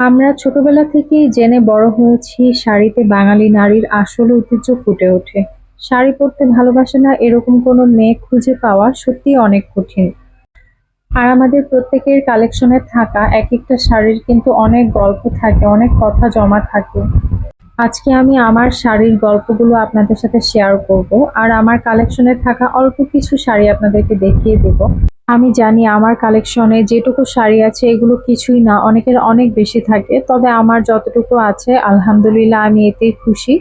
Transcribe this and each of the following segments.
আমরা ছোটবেলা থেকেই জেনে বড় হয়েছি, শাড়িতে বাঙালি নারীর আসল ঐতিহ্য ফুটে ওঠে। শাড়ি পরতে ভালোবাসে না এরকম কোনো মেয়ে খুঁজে পাওয়া সত্যিই অনেক কঠিন। আর আমাদের প্রত্যেকের কালেকশনে থাকা এক একটা শাড়ির কিন্তু অনেক গল্প থাকে, অনেক কথা জমা থাকে। আজকে আমি আমার শাড়ির গল্পগুলো আপনাদের সাথে শেয়ার করব, আর আমার কালেকশনে থাকা অল্প কিছু শাড়ি আপনাদেরকে দেখিয়ে দেব। আমি জানি আমার কালেকশনে যেটুকু শাড়ি আছে এগুলো কিছুই না, অনেকের অনেক বেশি থাকে। তবে আমার যতটুকু আছে, আলহামদুলিল্লাহ আমি এতেই খুশি।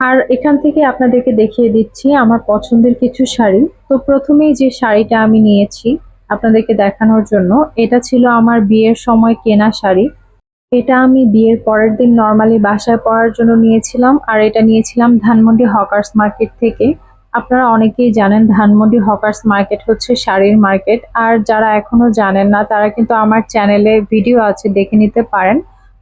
আর এখান থেকে আপনাদেরকে দেখিয়ে দিচ্ছি আমার পছন্দের কিছু শাড়ি। তো প্রথমেই যে শাড়িটা আমি নিয়েছি আপনাদেরকে দেখানোর জন্য, এটা ছিল আমার বিয়ের সময় কেনা শাড়ি। এটা আমি বিয়ের পরের দিন নর্মালি বাসায় পরার জন্য নিয়েছিলাম, আর এটা নিয়েছিলাম ধানমন্ডি হকার্স মার্কেট থেকে। আপনারা অনেকেই জানেন ধানমন্ডি হকার্স মার্কেট হচ্ছে শাড়ির মার্কেট। আর যারা এখনও জানেন না, তারা কিন্তু আমার চ্যানেলে ভিডিও আছে, দেখে নিতে পারেন।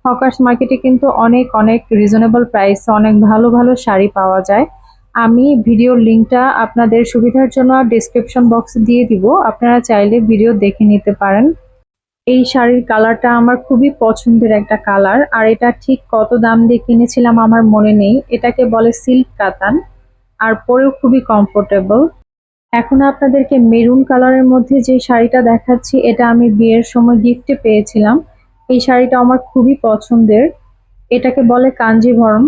হকার্স মার্কেটে কিন্তু অনেক অনেক রিজনেবল প্রাইস অনেক ভালো ভালো শাড়ি পাওয়া যায়। আমি ভিডিওর লিঙ্কটা আপনাদের সুবিধার জন্য ডিসক্রিপশন বক্সে দিয়ে দিব। আপনারা চাইলে ভিডিও দেখে নিতে পারেন। এই শাড়ির কালারটা আমার খুবই পছন্দের একটা কালার। আর এটা ঠিক কত দাম দিয়ে কিনেছিলাম আমার মনে নেই। এটাকে বলে সিল্ক কাতান। আর পরেও খুবই কমফোর্টেবল এখন আপনাদেরকে মেরুন কালারের মধ্যে যে শাড়িটা দেখাচ্ছি, এটা আমি বিয়ের সময় গিফটে পেয়েছিলাম। এই শাড়িটা আমার খুবই পছন্দের। এটাকে বলে কাঞ্জিভরম।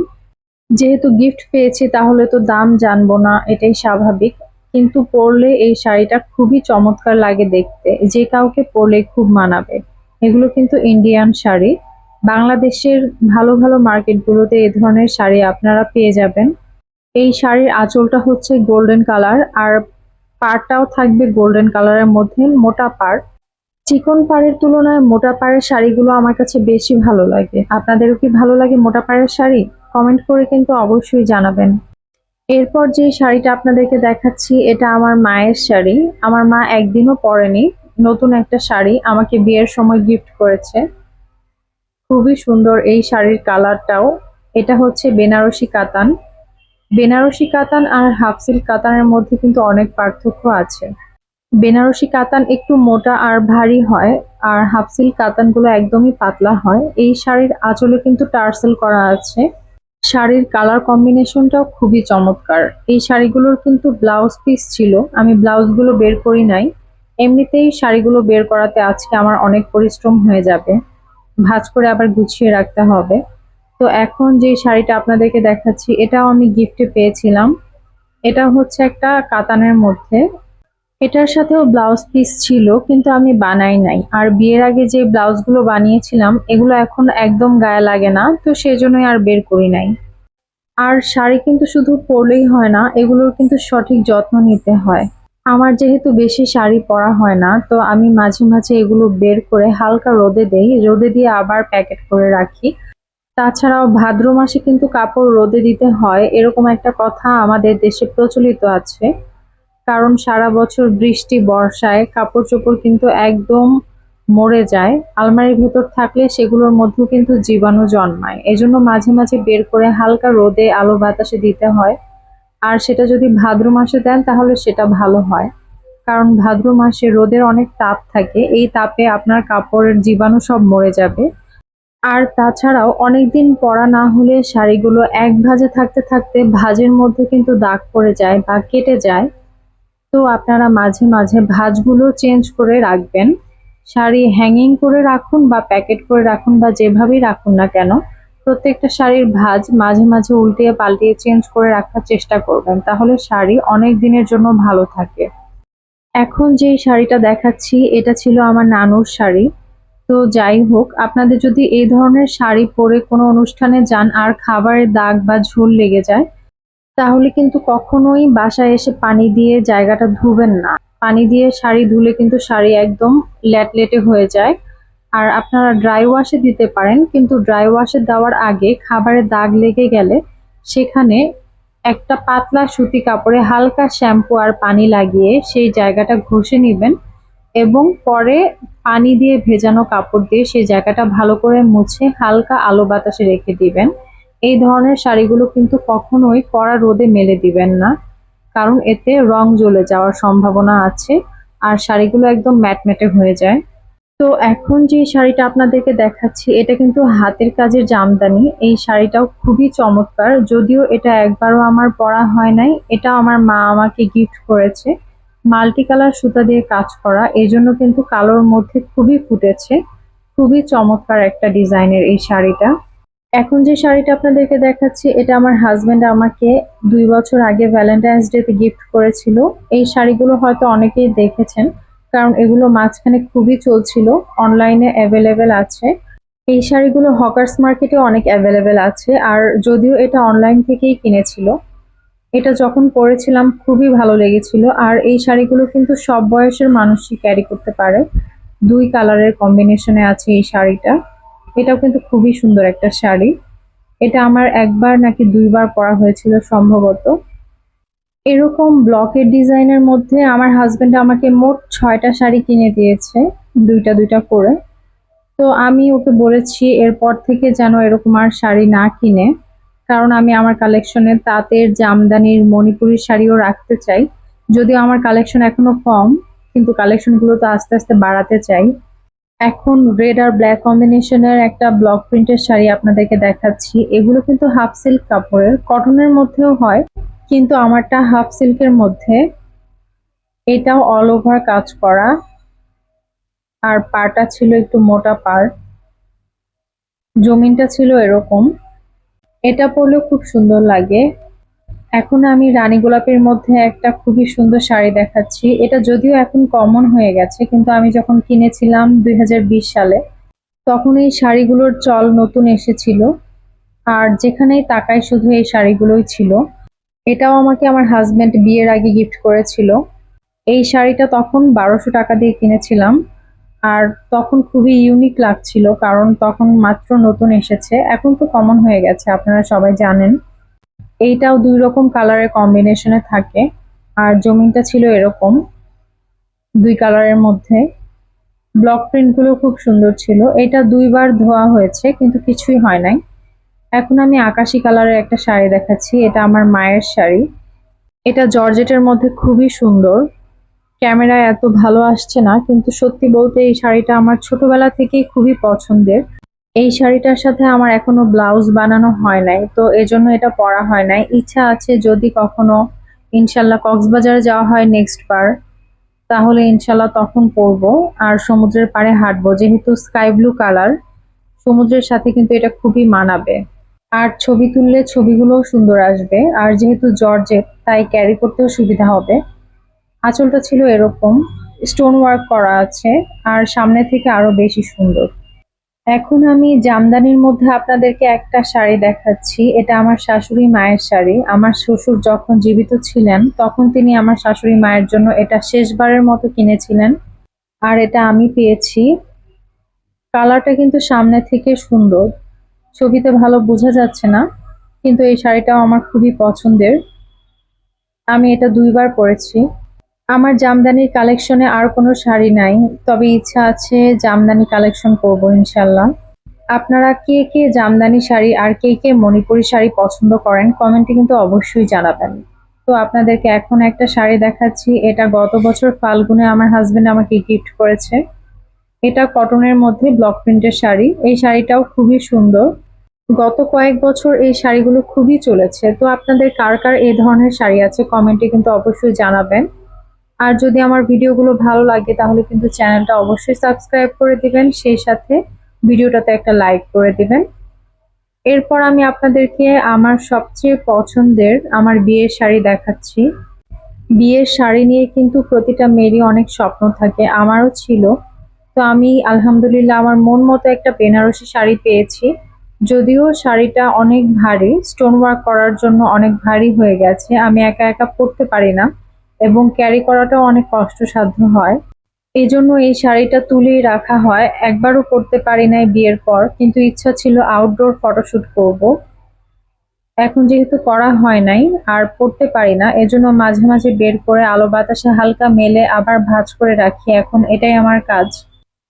যেহেতু গিফট পেয়েছি, তাহলে তো দাম জানব না, এটাই স্বাভাবিক। কিন্তু পরলে এই শাড়িটা খুবই চমৎকার লাগে দেখতে। যে কাউকে পরলে খুব মানাবে। এগুলো কিন্তু ইন্ডিয়ান শাড়ি। বাংলাদেশের ভালো ভালো মার্কেটগুলোতে এ ধরনের শাড়ি আপনারা পেয়ে যাবেন। এই শাড়ির আঁচলটা হচ্ছে গোল্ডেন কালার, আর পাড়টাও থাকবে গোল্ডেন কালারের মধ্যে, মোটা পাড়। চিকন পাড়ের তুলনায় মোটা পাড়ের শাড়িগুলো আমার কাছে বেশি ভালো লাগে। আপনাদেরও কি ভালো লাগে মোটা পাড়ের শাড়ি? কমেন্ট করে কিন্তু অবশ্যই জানাবেন। এরপর যে শাড়িটা আপনাদেরকে দেখাচ্ছি, এটা আমার মায়ের শাড়ি। আমার মা একদিনও পরেনি। নতুন একটা শাড়ি, আমাকে বিয়ের সময় গিফট করেছে। খুবই সুন্দর এই শাড়ির কালারটাও। এটা হচ্ছে বেনারসি কাতান। বেনারসি কাতান আর হাফ সিল্ক কাতানের মধ্যে কিন্তু অনেক পার্থক্য আছে। বেনারসি কাতান একটু মোটা আর ভারী হয়, আর হাফ সিল্ক কাতানগুলো একদমই পাতলা হয়। এই শাড়ির আঁচলে কিন্তু টার্সেল করা আছে। শাড়ির কালার কম্বিনেশনটাও খুবই চমৎকার। এই শাড়িগুলোর কিন্তু ব্লাউজ পিস ছিল, আমি ব্লাউজগুলো বের করি নাই। এমনিতেই শাড়িগুলো বের করাতে আজকে আমার অনেক পরিশ্রম হয়ে যাবে। ভাজ করে আবার গুছিয়ে রাখতে হবে। তো এখন যে শাড়িটা আপনাদেরকে দেখাচ্ছি, এটাও আমি গিফটে পেয়েছিলাম। এটা হচ্ছে একটা কাতানের মধ্যে। এটার সাথেও ব্লাউজ পিস ছিল, কিন্তু আমি বানাই নাই। আর বিয়ের আগে যে ব্লাউজগুলো বানিয়েছিলাম, এগুলো এখন একদম গায়ে লাগে না, তো সেজন্যই আর বের করি নাই। আর শাড়ি কিন্তু শুধু পরলেই হয় না, এগুলোর কিন্তু সঠিক যত্ন নিতে হয়। আমার যেহেতু বেশি শাড়ি পরা হয় না, তো আমি মাঝে মাঝে এগুলো বের করে হালকা রোদে দেই। রোদে দিয়ে আবার প্যাকেট করে রাখি। তাছাড়াও ভাদ্র মাসে কিন্তু কাপড় রোদে দিতে হয়, এরকম একটা কথা আমাদের দেশে প্রচলিত আছে। কারণ সারা বছর বৃষ্টি, বর্ষায় কাপড় চোপড় কিন্তু একদম মরে যায়। আলমারির ভেতর থাকলে সেগুলোর মধ্যেও কিন্তু জীবাণু জন্মায়। এজন্য মাঝে মাঝে বের করে হালকা রোদে আলো বাতাসে দিতে হয়। আর সেটা যদি ভাদ্র মাসে দেন, তাহলে সেটা ভালো হয়। কারণ ভাদ্র মাসে রোদের অনেক তাপ থাকে। এই তাপে আপনার কাপড়ের জীবাণু সব মরে যাবে। আর তাছাড়াও অনেকদিন পরা না হলে শাড়িগুলো এক ভাজে থাকতে থাকতে ভাজের মধ্যে কিন্তু দাগ পড়ে যায় বা কেটে যায়। তো আপনারা মাঝে মাঝে ভাঁজগুলো চেঞ্জ করে রাখবেন। শাড়ি হ্যাঙ্গিং করে রাখুন বা প্যাকেট করে রাখুন বা যেভাবেই রাখুন না কেন, প্রত্যেকটা শাড়ির ভাঁজ মাঝে মাঝে উল্টিয়ে পাল্টিয়ে চেঞ্জ করে রাখার চেষ্টা করবেন, তাহলে শাড়ি অনেক দিনের জন্য ভালো থাকে। এখন যে শাড়িটা দেখাচ্ছি, এটা ছিল আমার নানুর শাড়ি। তো যাই হোক, আপনাদের যদি এই ধরনের শাড়ি পরে কোনো অনুষ্ঠানে যান আর খাবারের দাগ বা ঝোল লেগে যায়, তাহলে কিন্তু কখনোই বাসায় এসে পানি দিয়ে জায়গাটা ধুবেন না। পানি দিয়ে শাড়ি ধুলে কিন্তু শাড়ি একদম ল্যাটলেটে হয়ে যায়। আর আপনারা ড্রাই ওয়াশে দিতে পারেন, কিন্তু ড্রাই ওয়াশে দেওয়ার আগে খাবারের দাগ লেগে গেলে সেখানে একটা পাতলা সুতি কাপড়ে হালকা শ্যাম্পু আর পানি লাগিয়ে সেই জায়গাটা ঘষে নেবেন। এবং পরে পানি দিয়ে ভেজানো কাপড় দিয়ে সেই জায়গাটা ভালো করে মুছে হালকা আলো বাতাসে রেখে দিবেন। এই ধরনের শাড়িগুলো কিন্তু কখনোই কড়া রোদে মেলে দিবেন না, কারণ এতে রং জ্বলে যাওয়ার সম্ভাবনা আছে আর শাড়িগুলো একদম ম্যাটমেটে হয়ে যায়। তো এখন যে শাড়িটা আপনাদেরকে দেখাচ্ছি, এটা কিন্তু হাতের কাজের জামদানি। এই শাড়িটাও খুবই চমৎকার। যদিও এটা একবারও আমার পরা হয় নাই এটা আমার মা আমাকে গিফট করেছে। মাল্টি কালার সুতা দিয়ে কাজ করা, এই জন্য কিন্তু কালোর মধ্যে খুবই ফুটেছে। খুবই চমৎকার একটা ডিজাইনের এই শাড়িটা। এখন যে শাড়িটা আপনাদেরকে দেখাচ্ছি, এটা আমার হাজব্যান্ড আমাকে দুই বছর আগে ভ্যালেন্টাইন্স ডেতে গিফট করেছিল। এই শাড়িগুলো হয়তো অনেকেই দেখেছেন, কারণ এগুলো মাঝখানে খুবই চলছিল অনলাইনে অ্যাভেলেবেল আছে। এই শাড়িগুলো হকার্স মার্কেটে অনেক অ্যাভেলেবেল আছে, আর যদিও এটা অনলাইন থেকেই কিনেছিল এটা যখন পরেছিলাম খুবই ভালো লেগেছিল। আর এই শাড়িগুলো কিন্তু সব বয়সের মানুষই ক্যারি করতে পারে। দুই কালারের কম্বিনেশনে আছে এই শাড়িটা। এটাও কিন্তু খুবই সুন্দর একটা শাড়ি। এটা আমার একবার নাকি দুইবার পরা হয়েছিল সম্ভবত। এরকম ব্লকের ডিজাইনের মধ্যে আমার হাজবেন্ড আমাকে মোট ছয়টা শাড়ি কিনে দিয়েছে, দুইটা দুইটা করে। তো আমি ওকে বলেছি, এরপর থেকে যেন এরকম আর শাড়ি না কিনে। কারণ আমি আমার কালেকশনে তাঁতের, জামদানির মণিপুরি শাড়িও রাখতে চাই। যদিও আমার কালেকশন এখনও কম, কিন্তু কালেকশনগুলো তো আস্তে আস্তে বাড়াতে চাই। এখন রেড আর ব্ল্যাক কম্বিনেশনের একটা ব্লক প্রিন্টের শাড়ি আপনাদেরকে দেখাচ্ছি। এগুলো কিন্তু হাফ সিল্ক কাপড়ের কটনের মধ্যেও হয়, কিন্তু আমারটা হাফ সিল্কের মধ্যে। এটাও অল ওভার কাজ করা। আর পাটা ছিল একটু মোটা পার জমিনটা ছিল এরকম। এটা পরলেও খুব সুন্দর লাগে। এখন আমি রানী গোলাপের মধ্যে একটা খুবই সুন্দর শাড়ি দেখাচ্ছি। এটা যদিও এখন কমন হয়ে গেছে, কিন্তু আমি যখন কিনেছিলাম দুই হাজার বিশ সালে, তখন এই শাড়িগুলোর চল নতুন এসেছিল। আর যেখানেই তাকায় শুধু এই শাড়িগুলোই ছিল। এটাও আমাকে আমার হাজবেন্ড বিয়ের আগে গিফট করেছিল। এই শাড়িটা তখন বারোশো টাকা দিয়ে কিনেছিলাম। আর তখন খুবই ইউনিক লাগছিল, কারণ তখন মাত্র নতুন এসেছে। এখন তো কমন হয়ে গেছে, আপনারা সবাই জানেন। এইটাও দুই রকম কালারের কম্বিনেশনে থাকে, আর জমিনটা ছিল এরকম, দুই কালারের মধ্যে। ব্লক প্রিন্টগুলো খুব সুন্দর ছিল। এটা দুইবার ধোয়া হয়েছে, কিন্তু কিছুই হয় নাই। এখন আমি আকাশি কালারের একটা শাড়ি দেখাচ্ছি, এটা আমার মায়ের শাড়ি। এটা জর্জেটের মধ্যে খুবই সুন্দর। ক্যামেরায় এত ভালো আসছে না, কিন্তু সত্যি বলতে এই শাড়িটা আমার ছোটবেলা থেকেই খুবই পছন্দের। এই শাড়িটার সাথে আমার এখনও ব্লাউজ বানানো হয় নাই, তো এজন্য এটা পরা হয় নাই। ইচ্ছা আছে যদি কখনো ইনশাল্লাহ কক্সবাজারে যাওয়া হয় নেক্সট বার, তাহলে ইনশাল্লাহ তখন পরবো। আর সমুদ্রের পাড়ে হাঁটবো, যেহেতু স্কাই ব্লু কালার সমুদ্রের সাথে কিন্তু এটা খুবই মানাবে। আর ছবি তুললে ছবিগুলোও সুন্দর আসবে, আর যেহেতু জর্জেট, তাই ক্যারি করতেও সুবিধা হবে। আঁচলটা ছিল এরকম। স্টোন ওয়ার্ক করা আছে আর সামনে থেকে আরও বেশি সুন্দর। এখন আমি জামদানির মধ্যে আপনাদেরকে একটা শাড়ি দেখাচ্ছি। এটা আমার শাশুড়ি মায়ের শাড়ি। আমার শ্বশুর যখন জীবিত ছিলেন, তখন তিনি আমার শাশুড়ি মায়ের জন্য এটা শেষবারের মতো কিনেছিলেন। আর এটা আমি পেয়েছি। কালারটা কিন্তু সামনে থেকে সুন্দর। ছবিতে ভালো বোঝা যাচ্ছে না, কিন্তু এই শাড়িটাও আমার খুবই পছন্দের। আমি এটা দুইবার পরেছি। আমার জামদানির কালেকশনে আর কোনো শাড়ি নাই, তবে ইচ্ছা আছে জামদানি কালেকশন করব ইনশাল্লাহ আপনারা কে কে জামদানি শাড়ি আর কে কে মণিপুরি শাড়ি পছন্দ করেন, কমেন্টে কিন্তু অবশ্যই জানাবেন। তো আপনাদেরকে এখন একটা শাড়ি দেখাচ্ছি, এটা গত বছর ফাল্গুনে আমার হাজবেন্ড আমাকে গিফট করেছে। এটা কটনের মধ্যে ব্লক প্রিন্টের শাড়ি, এই শাড়িটাও খুবই সুন্দর। গত কয়েক বছর এই শাড়িগুলো খুবই চলেছে, তো আপনাদের কার কার এই ধরনের শাড়ি আছে, কমেন্টে কিন্তু অবশ্যই জানাবেন। আর যদি আমার ভিডিওগুলো ভালো লাগে, তাহলে কিন্তু চ্যানেলটা অবশ্যই সাবস্ক্রাইব করে দিবেন, সেই সাথে ভিডিওটাতে একটা লাইক করে দিবেন। এরপর আমি আপনাদেরকে আমার সবচেয়ে পছন্দের আমার বিয়ের শাড়ি দেখাচ্ছি। বিয়ের শাড়ি নিয়ে কিন্তু প্রতিটা মেয়েরই অনেক স্বপ্ন থাকে, আমারও ছিল। তো আমি আলহামদুলিল্লাহ আমার মন মতো একটা বেনারসি শাড়ি পেয়েছি। যদিও শাড়িটা অনেক ভারী স্টোন ওয়ার্ক করার জন্য অনেক ভারী হয়ে গেছে, আমি একা একা পরতে পারি না। এবং ক্যারি করাটাও অনেক কষ্টসাধ্য হয়। এই জন্য এই শাড়িটা তুলেই রাখা হয়। একবারও করতে পারি নাই বিয়ের পর, কিন্তু ইচ্ছা ছিল আউটডোর ফটোশুট করব। এখন যেহেতু করা হয় নাই, আর পরতে পারি না, এজন্য মাঝে মাঝে বের করে আলো বাতাসে হালকা মেলে আবার ভাঁজ করে রাখি। এখন এটাই আমার কাজ।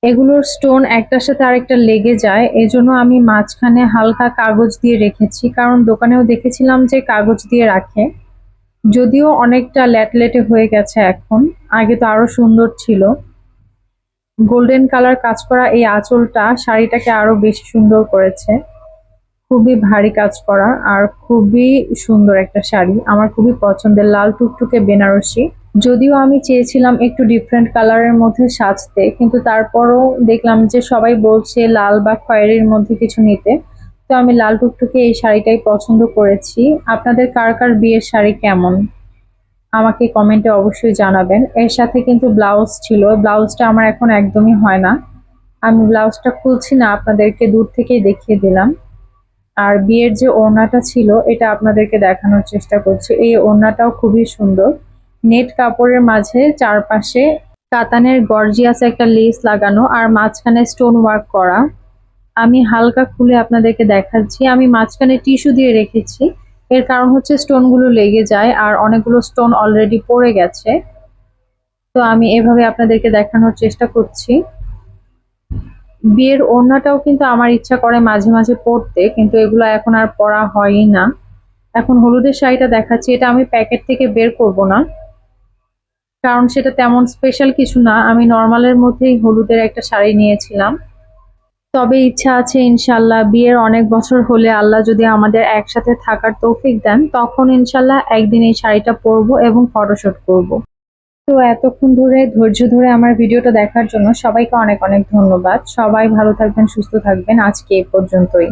এগুলোর স্টোন একটার সাথে আরেকটা লেগে যায়, এজন্য আমি মাঝখানে হালকা কাগজ দিয়ে রেখেছি। কারণ দোকানেও দেখেছিলাম যে কাগজ দিয়ে রাখে। যদিও অনেকটা ল্যাটলেটে হয়ে গেছে এখন। আগে তো আরও সুন্দর ছিল। গোল্ডেন কালার কাজ করা এই আঁচলটা শাড়িটাকে আরও বেশি সুন্দর করেছে। খুবই ভারী কাজ করা আর খুবই সুন্দর একটা শাড়ি। আমার খুবই পছন্দের লাল টুকটুকে বেনারসি। যদিও আমি চেয়েছিলাম একটু ডিফারেন্ট কালারের মধ্যে সাজতে, কিন্তু তারপরও দেখলাম যে সবাই বলছে লাল বা খয়েরির মধ্যে কিছু নিতে। তো আমি লাল টুকটুকে এই শাড়িটাই পছন্দ করেছি। আপনাদের কার কার বিয়ের শাড়ি কেমন? আমাকে কমেন্টে অবশ্যই জানাবেন। এর সাথে কিন্তু ব্লাউজ ছিল। ব্লাউজটা আমার এখন একদমই হয় না। আমি ব্লাউজটা খুলছি না, আপনাদেরকে দূর থেকেই দেখিয়ে দিলাম। আর বিয়ের যে ওড়নাটা ছিল, এটা আপনাদেরকে দেখানোর চেষ্টা করছি। এই ওড়নাটাও খুবই সুন্দর। নেট কাপড়ের মাঝে চারপাশে কাতানের গর্জিয়াস একটা লেস লাগানো আর মাঝখানে স্টোন ওয়ার্ক করা। আমি হালকা খুলে আপনাদেরকে দেখাচ্ছি। আমি মাঝখানে টিস্যু দিয়ে রেখেছি। এর কারণ হচ্ছে স্টোনগুলো লেগে যায় আর অনেকগুলো স্টোন অলরেডি পড়ে গেছে। তো আমি এভাবে আপনাদেরকে দেখানোর চেষ্টা করছি। বিয়ের ওড়নাটাও কিন্তু আমার ইচ্ছা করে মাঝে মাঝে পরতে, কিন্তু এগুলো এখন আর পরা হয়ই না। এখন হলুদের শাড়িটা দেখাচ্ছি। এটা আমি প্যাকেট থেকে বের করব না। কারণ সেটা তেমন স্পেশাল কিছু না। আমি নর্মালের মধ্যেই হলুদের একটা শাড়ি নিয়েছিলাম। তবে ইচ্ছা আছে ইনশাল্লাহ বিয়ের অনেক বছর হলে আল্লাহ যদি আমাদের একসাথে থাকার তৌফিক দেন, তখন ইনশাল্লাহ একদিন এই শাড়িটা পরবো এবং ফটোশ্যুট করব। তো এতক্ষণ ধরে, ধৈর্য ধরে আমার ভিডিওটা দেখার জন্য সবাইকে অনেক অনেক ধন্যবাদ। সবাই ভালো থাকবেন, সুস্থ থাকবেন। আজকে এ পর্যন্তই।